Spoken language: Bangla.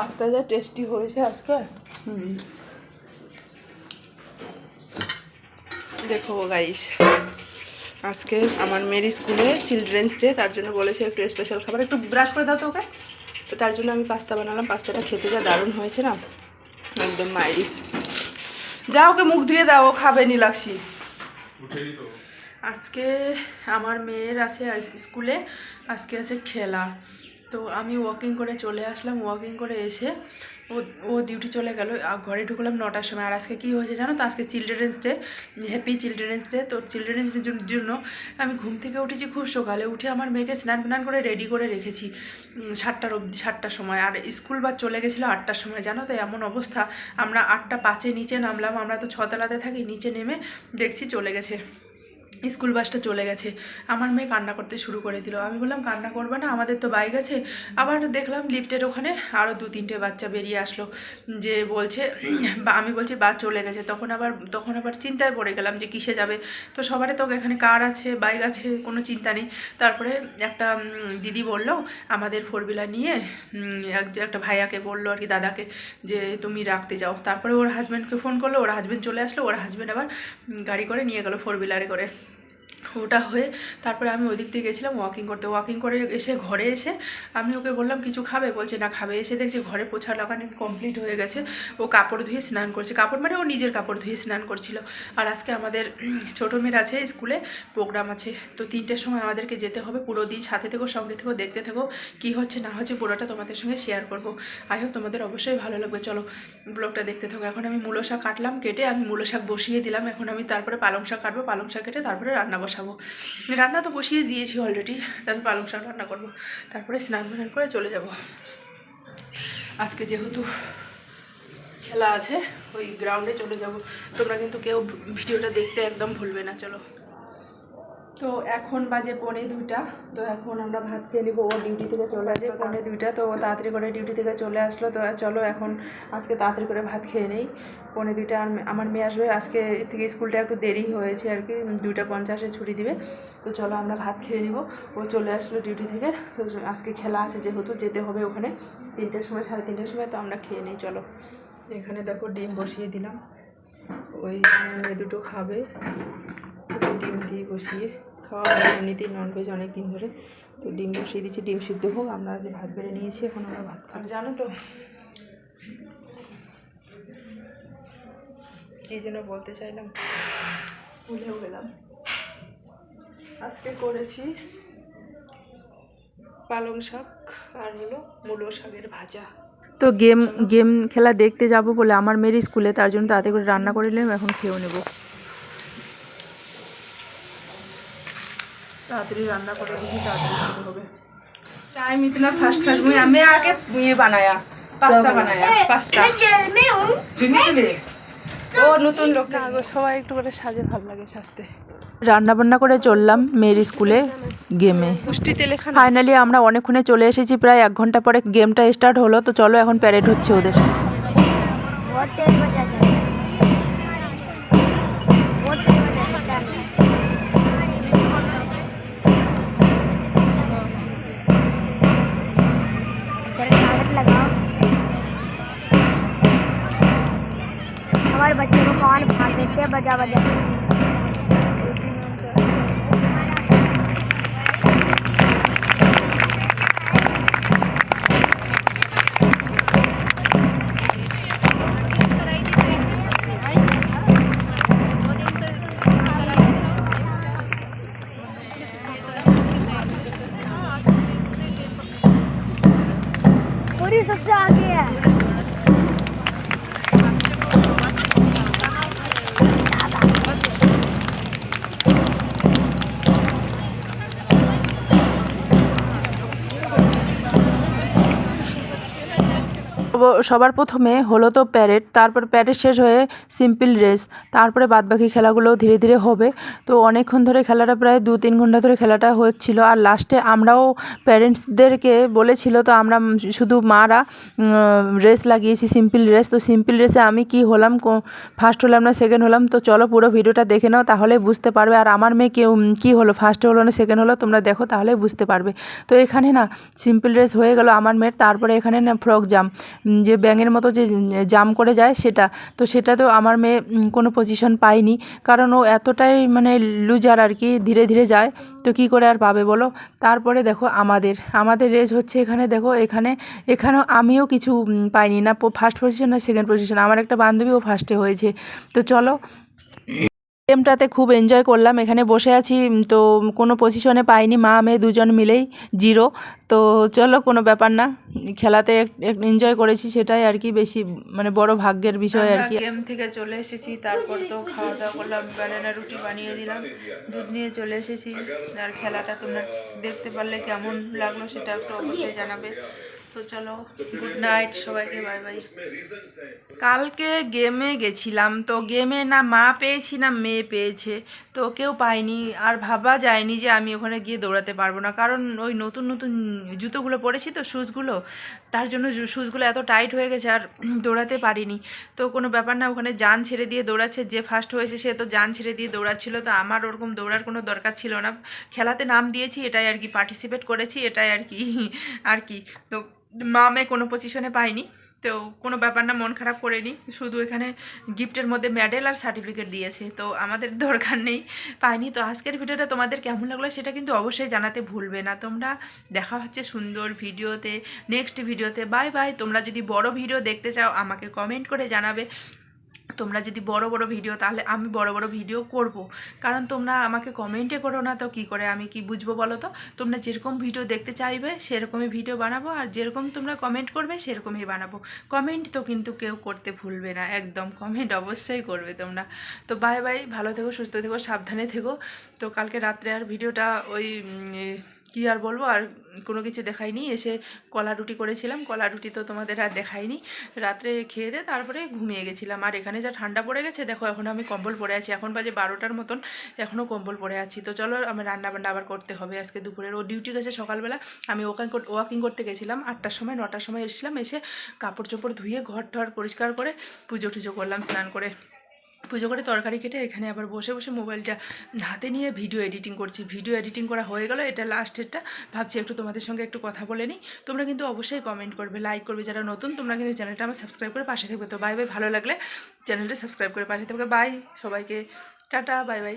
পাস্তা যা টেস্টি হয়েছে আজকে। হুম দেখো গাইস আজকে আমার মেয়ের স্কুলে চিলড্রেন্স ডে তার জন্য বলেছে একটু স্পেশাল খাবার। একটু ব্রাশ করে দাও তো ওকে। তো তার জন্য আমি পাস্তা বানালাম। পাস্তাটা খেতে যা দারুণ হয়েছে না? একদম মায়েরই যা ওকে মুখ ধুয়ে দাও ও খাবে নি লাগছি আজকে আমার মেয়ের আছে আজ- স্কুলে আজকে আছে খেলা। তো আমি ওয়াকিং করে চলে আসলাম ওয়াকিং করে এসে ও ও ডিউটি চলে গেল। ঘরে ঢুকলাম নটার সময়। আর আজকে কী হয়েছে জানো তো? আজকে children's day happy children's day তো চিলড্রেন্স ডের জন্য আমি ঘুম থেকে উঠেছি খুব সকালে। উঠে আমার মেয়েকে স্নান ফান করে রেডি করে রেখেছি সাতটার অবধি, সাতটার সময়। আর স্কুল বা চলে গেছিল আটটার সময়। জানো তো এমন অবস্থা। আমরা আটটা পাঁচে নিচে নামলাম। আমরা তো ছতলাতে থাকি, নিচে নেমে দেখছি চলে গেছে। স্কুল বাসটা চলে গেছে। আমার মেয়ে কান্না করতে শুরু করে দিল। আমি বললাম, কান্না করবে না, আমাদের তো বাইক আছে। আবার দেখলাম লিফটের ওখানে আরও দু তিনটে বাচ্চা বেরিয়ে আসলো, যে বলছে আমি বলছি, বা চলে গেছে। তখন আবার তখন আবার চিন্তায় পড়ে গেলাম যে কিসে যাবে। তো সবারই তো এখানে কার আছে, বাইক আছে, কোনো চিন্তা নেই। তারপরে একটা দিদি বলল, আমাদের ফোর হুইলার নিয়ে এক- একটা ভাইয়াকে বলল আর কি, দাদাকে, যে তুমি রাখতে যাও। তারপরে ওর হাজব্যান্ডকে ফোন করল, ওর হাজব্যান্ড চলে আসলো, ওর হাজব্যান্ড আবার গাড়ি করে নিয়ে গেলো ফোর হুইলারে করে। ওটা হয়ে তারপরে আমি ওদিক দিয়ে গেছিলাম ওয়াকিং করতে। ওয়াকিং করে এসে ঘরে এসে আমি ওকে বললাম, কিছু খাবে? বলছে, না, খাবে। এসে দেখছি ঘরে পোছা লাগানো কমপ্লিট হয়ে গেছে। ও কাপড় ধুয়ে স্নান করছে। কাপড় মানে ও নিজের কাপড় ধুয়ে স্নান করছিল। আর আজকে আমাদের ছোটো মেয়ের আছে স্কুলে প্রোগ্রাম আছে। তো তিনটের সময় আমাদেরকে যেতে হবে পুরো দিন। সাথে থেকেও সঙ্গে থেকেও দেখতে থেকেও কী হচ্ছে, না হচ্ছে পুরোটা তোমাদের সঙ্গে শেয়ার করব। আই হোপ তোমাদের অবশ্যই ভালো লাগবে। চলো ব্লগটা দেখতে থাকো। এখন আমি মূলো শাক কাটলাম, কেটে আমি মূলো শাক বসিয়ে দিলাম। এখন আমি তারপরে পালং শাক কাটবো। পালং শাক কেটে তারপরে রান্না বসাবো। রান্না তো বসিয়ে দিয়েছি অলরেডি তারপর পালং শাক রান্না করব। তারপরে স্নান ফান করে চলে যাব। আজকে যেহেতু খেলা আছে, ওই গ্রাউন্ডে চলে যাব। তোমরা কিন্তু কেউ ভিডিওটা দেখতে একদম ভুলবে না, চলো। তো এখন বাজে পৌনে দুইটা। তো এখন আমরা ভাত খেয়ে নিবো, ও ডিউটি থেকে চলে আসবে পৌনে দুইটা, তো ও তাড়াতাড়ি করে ডিউটি থেকে চলে আসলো। তো চলো এখন আজকে তাড়াতাড়ি করে ভাত খেয়ে নেই। পৌনে দুইটা, আর আমার মেয়ে আসবে। আজকে থেকে স্কুলটা একটু দেরি হয়েছে আর কি, দুইটা পঞ্চাশে ছুটি দিবে। তো চলো আমরা ভাত খেয়ে নিব। ও চলে আসলো ডিউটি থেকে। তো আজকে খেলা আছে, যেহেতু যেতে হবে ওখানে। তিনটের সময়, সাড়ে তিনটের সময়, তো আমরা খেয়ে নিই, চলো। এখানে দেখো ডিম বসিয়ে দিলাম। ওই মেয়ে দুটো খাবে। ডিম দিয়ে বসিয়ে খাওয়া হয় এমনিতেই ননভেজ অনেক দিন ধরে। তো ডিম বসিয়ে দিচ্ছি ডিম সিদ্ধ হোক আমরা যে ভাত বেড়ে নিয়েছি এখন আমরা ভাত খাব। জানো তো কী যেন বলতে চাইলাম ভুলেও গেলাম। আজকে করেছি পালং শাক আর হলো মূলো শাকের ভাজা। তো গেম গেম খেলা দেখতে যাব বলে আমার মেয়ের স্কুলে তার জন্য তাড়াতাড়ি করে রান্না করে নিলাম এখন খেয়েও নেব। তাড়াতাড়ি রান্না করে দিচ্ছি তাড়াতাড়ি শুরু হবে। টাইম ইতনা ফাস্ট ফাস্ট মুই আমি আগে ইয়ে বানায়া পাস্তা বানায়া পাস্তা। ও নতুন লোক আগে সবাই একটু করে সাজে ভালো লাগে সাজতে। রান্না বান্না করে চললাম মেয়ের স্কুলে গেমে। ফাইনালি আমরা অনেকক্ষণে চলে এসেছি প্রায় এক ঘণ্টা পরে গেমটা স্টার্ট হলো তো চলো এখন প্যারেড হচ্ছে ওদের। कौन भाग देते हैं बजा बजा। पूरी सबसे आगे है। সবার প্রথমে হলো তো প্যারেড, তারপর প্যারেড শেষ হয়ে সিম্পল রেস, তারপরে বাদবাকি খেলাগুলো ধীরে ধীরে হবে। তো অনেকক্ষণ ধরে খেলাটা প্রায় দু তিন ঘণ্টা ধরে খেলাটা হচ্ছিল, আর লাস্টে আমরাও প্যারেন্টসদেরকে বলেছিল, তো আমরা শুধু মারা রেস লাগিয়েছি সিম্পল রেস তো সিম্পল রেসে আমি কি হলাম ফার্স্ট হলাম না সেকেন্ড হলাম? তো চলো পুরো ভিডিওটা দেখে নাও, তাহলে বুঝতে পারবে। আর আমার মেয়ে কেউ কী হলো? ফার্স্ট হলো না সেকেন্ড হলো? তোমরা দেখো, তাহলে বুঝতে পারবে। তো এখানে না সিম্পল রেস হয়ে গেল আমার মেয়ের, তারপরে এখানে না ফ্রক জাম যে ব্যাঙের মতো যে জাম করে যায় সেটা। তো সেটাতেও আমার মেয়ে কোনো পজিশন পায়নি। কারণ ও এতটাই মানে লুজার আর কি, ধীরে ধীরে যায়। তো কি করে আর পাবে বলো? তারপরে দেখো আমাদের। আমাদের রেস হচ্ছে এখানে, দেখো এখানে, এখানেও আমিও কিছু পাইনি। না ফার্স্ট পজিশন না সেকেন্ড পজিশন আমার একটা বান্ধবীও ফার্স্টে হয়েছে। তো চলো গেমটাতে খুব এনজয় করলাম। এখানে বসে আছি তো কোনো পজিশনে পাইনি। মা মেয়ে দুজন মিলেই জিরো তো চলো কোনো ব্যাপার না। খেলাতে এনজয় করেছি সেটাই আর কি বেশি মানে বড় ভাগ্যের বিষয় আর কি। গেম থেকে চলে এসেছি তারপর তো খাওয়া দাওয়া করলাম ব্যানানা রুটি বানিয়ে দিলাম দুধ নিয়ে চলে এসেছি। আর খেলাটা তোমরা দেখতে পারলে কেমন লাগল সেটা একটু অবশ্যই জানাবে। তো চলো গুড নাইট সবাইকে বাই বাই কালকে গেমে গেছিলাম, তো গেমে না মা পেয়েছি না মেয়ে পেয়েছে। তো কেউ পায়নি, আর ভাবা যায়নি যে আমি ওখানে গিয়ে দৌড়াতে পারব না। কারণ ওই নতুন নতুন জুতোগুলো পরেছি তো শ্যুজগুলো তার জন্য শ্যুজগুলো এত টাইট হয়ে গেছে আর দৌড়াতে পারিনি। তো কোনো ব্যাপার না, ওখানে যান ছেড়ে দিয়ে দৌড়াচ্ছে, যে ফার্স্ট হয়েছে সে তো যান ছেড়ে দিয়ে দৌড়াচ্ছিল। তো আমার ওরকম দৌড়ার কোনো দরকার ছিল না। খেলাতে নাম দিয়েছি, এটাই আর কি পার্টিসিপেট করেছি, এটাই আর কি আর কি। তো মা মেয়ে কোনো পজিশনে পাইনি তো কোনো ব্যাপার না, মন খারাপ করেনি শুধু এখানে গিফটের মধ্যে মেডেল আর সার্টিফিকেট দিয়েছে। তো আমাদের দরকার নেই, পাইনি। তো আজকের ভিডিওটা তোমাদের কেমন লাগল সেটা কিন্তু অবশ্যই জানাতে ভুলবে না। তোমরা দেখা হচ্ছে সুন্দর ভিডিওতে নেক্সট ভিডিওতে। বাই বাই তোমরা যদি বড় ভিডিও দেখতে চাও, আমাকে কমেন্ট করে জানাবে। তোমরা যদি বড় বড় ভিডিও তাহলে আমি বড় বড় ভিডিও করব। কারণ তোমরা আমাকে কমেন্টে করো না তো কি করে আমি কি বুঝব বলো তো? তোমরা যেরকম ভিডিও দেখতে চাইবে, সেরকমই ভিডিও বানাবো, আর যেরকম তোমরা কমেন্ট করবে, সেরকমই বানাবো। কমেন্ট তো কিন্তু কেউ করতে ভুলবে না, একদম কমেন্ট অবশ্যই করবে তোমরা। তো বাই বাই ভালো থেকো, সুস্থ থেকো, সাবধানে থেকো। তো কালকে রাত্রে আর ভিডিওটা ওই কি আর বলব? আর কোনো কিছু দেখাইনি। এসে কলা রুটি করেছিলাম। কলা রুটি তো তোমাদের আর দেখাইনি। রাত্রে খেয়ে দিয়ে তারপরে ঘুমিয়ে গেছিলাম। আর এখানে যা ঠান্ডা পড়ে গেছে, দেখো এখন আমি কম্বল পরে আছি। এখন বাজে বারোটার মতন। এখনও কম্বল পরে আছি। তো চলো আমি রান্না বান্না আবার করতে হবে আজকে দুপুরের। ও ডিউটি গেছে সকালবেলা। আমি ওয়াকিং ওয়াকিং করতে গেছিলাম। আটটার সময়, নটার সময় এসেছিলাম। এসে কাপড় চোপড় ধুয়ে ঘর টর পরিষ্কার করে পুজো টুজো করলাম, স্নান করে। পুজো করে তরকারি কেটে এখানে আবার বসে বসে মোবাইলটা হাতে নিয়ে ভিডিও এডিটিং করছি। ভিডিও এডিটিং করা হয়ে গেল, এটা লাস্টেরটা ভাবছি একটু তোমাদের সঙ্গে একটু কথা বলে নিই। তোমরা কিন্তু অবশ্যই কমেন্ট করবে লাইক করবে যারা নতুন, তোমরা কিন্তু চ্যানেলটা আমার সাবস্ক্রাইব করে পাশে থাকবে তো বাই বাই ভালো লাগলে চ্যানেলটা সাবস্ক্রাইব করে পাশে থাকবে বাই সবাইকে। Tata bye bye